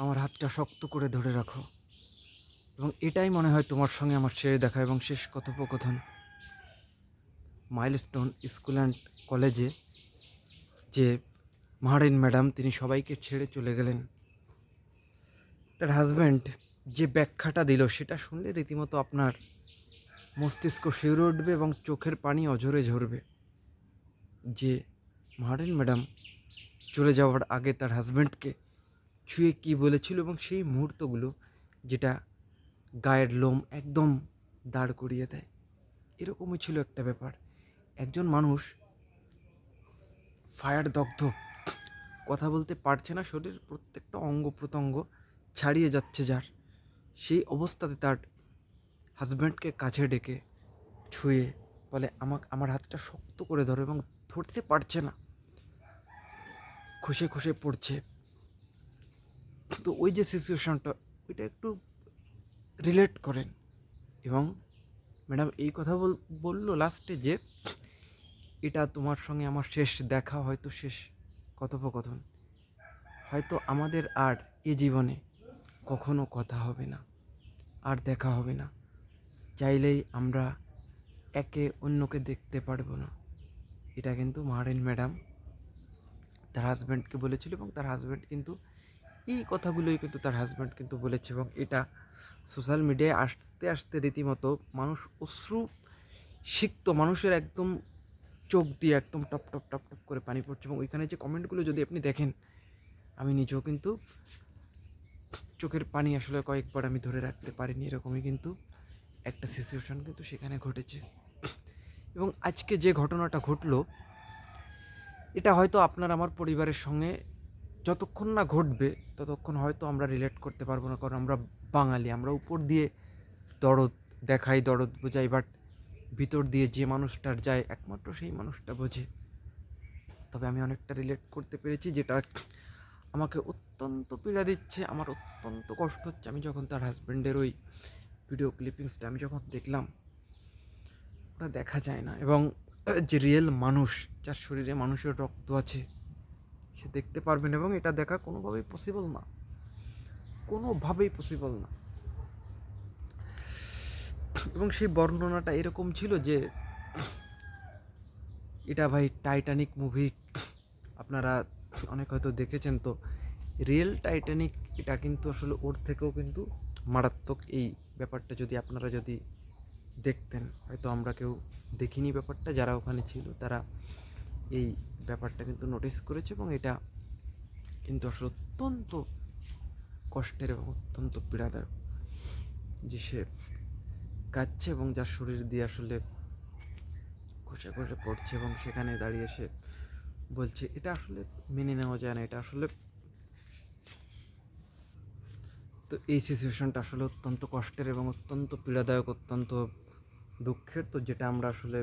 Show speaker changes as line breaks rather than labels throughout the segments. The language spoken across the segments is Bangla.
আমার হাতটা শক্ত করে ধরে রাখো। এবং এটাই মনে হয় তোমার সঙ্গে আমার শেষ দেখা এবং শেষ কথোপকথন। মাইলস্টোন স্কুল অ্যান্ড কলেজে যে মাহারিন ম্যাডাম, তিনি সবাইকে ছেড়ে চলে গেলেন। তার হাজব্যান্ড যে ব্যাখ্যাটা দিল, সেটা শুনলে রীতিমতো আপনার মস্তিষ্ক শিউরে উঠবে এবং চোখের পানি অঝরে ঝরবে। যে মাহারিন ম্যাডাম চলে যাওয়ার আগে তার হাজব্যান্ডকে ছুঁয়ে কী বলেছিল এবং সেই মুহূর্তগুলো যেটা গায়ের লোম একদম দাঁড় করিয়ে দেয়। এরকমই ছিল একটা ব্যাপার। একজন মানুষ ফায়ার দগ্ধ, কথা বলতে পারছে না, শরীরের প্রত্যেকটা অঙ্গ প্রত্যঙ্গ ছাড়িয়ে যাচ্ছে যার। সেই অবস্থাতে তার হাজব্যান্ডকে কাছে ডেকে ছুঁয়ে বলে, আমাকে, আমার হাতটা শক্ত করে ধরো এবং ধরতে পারছে না। খুশে খুশে পড়ছে। তো ওই যে সিচুয়েশনটা ওইটা একটু রিলেট করেন। এবং ম্যাডাম এই কথা বল, বলল লাস্টে যে, এটা তোমার সঙ্গে আমার শেষ দেখা, হয়তো শেষ কথোপকথন। হয়তো আমাদের আর এ জীবনে কখনো কথা হবে না, আর দেখা হবে না। চাইলেই আমরা একে অন্যকে দেখতে পারব না। এটা কিন্তু মাহারিন ম্যাডাম তার হাজব্যান্ডকে বলেছিল এবং তার হাজব্যান্ড কিন্তু এই কথাগুলোই কিন্তু তার হাজব্যান্ড কিন্তু বলেছে এবং এটা সোশ্যাল মিডিয়ায় আসতে আসতে রীতিমতো মানুষ অশ্রু সিক্ত, মানুষের একদম চোখ দিয়ে একদম টপ টপ টপ টপ করে পানি পড়ছে এবং ওইখানে যে কমেন্টগুলো যদি আপনি দেখেন, আমি নিজেও কিন্তু চোখের পানি আসলে কয়েকবার আমি ধরে রাখতে পারিনি, এরকমই কিন্তু একটা সিচুয়েশন কিন্তু সেখানে ঘটেছে। এবং আজকে যে ঘটনাটা ঘটলো, এটা হয়তো আপনার, আমার পরিবারের সঙ্গে যতক্ষণ না ঘটবে, ততক্ষণ হয়তো আমরা রিলেট করতে পারব না, কারণ আমরা বাঙালি, আমরা উপর দিয়ে দরদ দেখাই, দরদ বোঝাই বাট ভিতর দিয়ে যে মানুষটার যায় একমাত্র সেই মানুষটা বোঝে। তবে আমি অনেকটা রিলেট করতে পেরেছি, যেটা আমাকে অত্যন্ত পীড়া দিচ্ছে, আমার অত্যন্ত কষ্ট হচ্ছে। আমি যখন তার হাজব্যান্ডের ওই ভিডিও ক্লিপিংসটা আমি যখন দেখলাম, ওটা দেখা যায় না। এবং যে রিয়েল মানুষ, যার শরীরে মানুষের রক্ত আছে সে দেখতে পারবেন এবং এটা দেখা কোনোভাবেই পসিবল না। কোনোভাবেই পসিবল না। এবং সেই বর্ণনাটা এরকম ছিল যে, এটা ভাই টাইটানিক মুভি আপনারা অনেক হয়তো দেখেছেন তো রিয়েল টাইটানিক এটা কিন্তু আসলে ওর থেকেও কিন্তু মারাত্মক এই ব্যাপারটা যদি আপনারা যদি দেখতেন, হয়তো আমরা কেউ দেখিনি ব্যাপারটা, যারা ওখানে ছিল তারা এই ব্যাপারটা কিন্তু নোটিস করেছে এবং এটা কিন্তু আসলে অত্যন্ত কষ্টের এবং অত্যন্ত পীড়াদায়ক যে সে কাঁদছে এবং যার শরীর দিয়ে আসলে ঘষে ঘষে পড়ছে এবং সেখানে দাঁড়িয়ে সে বলছে, এটা আসলে মেনে নেওয়া যায় না, এটা আসলে তো এই সিচুয়েশনটা আসলে অত্যন্ত কষ্টের এবং অত্যন্ত পীড়াদায়ক, অত্যন্ত দুঃখের। তো যেটা আমরা আসলে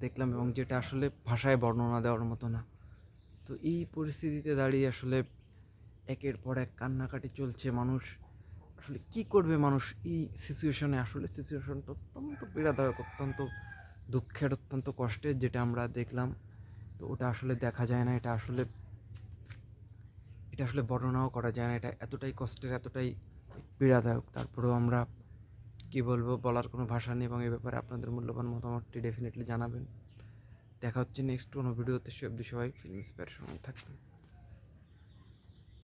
দেখলাম এবং যেটা আসলে ভাষায় বর্ণনা দেওয়ার মতো না। তো এই পরিস্থিতিতে দাঁড়িয়ে আসলে একের পর এক কান্নাকাটি চলছে মানুষ। আসলে কি করবে মানুষ? এই সিচুয়েশনে আসলে সিচুয়েশনটা অত্যন্ত পীড়াদায়ক, অত্যন্ত দুঃখের, অত্যন্ত কষ্টের যেটা আমরা দেখলাম। তো ওটা আসলে দেখা যায় না, এটা আসলে এটা আসলে বর্ণনাও করা যায় না, এটা এতটাই কষ্টের, এতটাই পীড়াদায়ক। তারপরেও আমরা কী বলব বলার কোনো ভাষা নেই এবং এই ব্যাপারে আপনাদের মূল্যবান মতামতটি ডেফিনেটলি জানাবেন। দেখা হচ্ছে নেক্সট কোনো ভিডিওতে সব বিষয় ফিল্ম ফিল্ম সময় থাকবেন।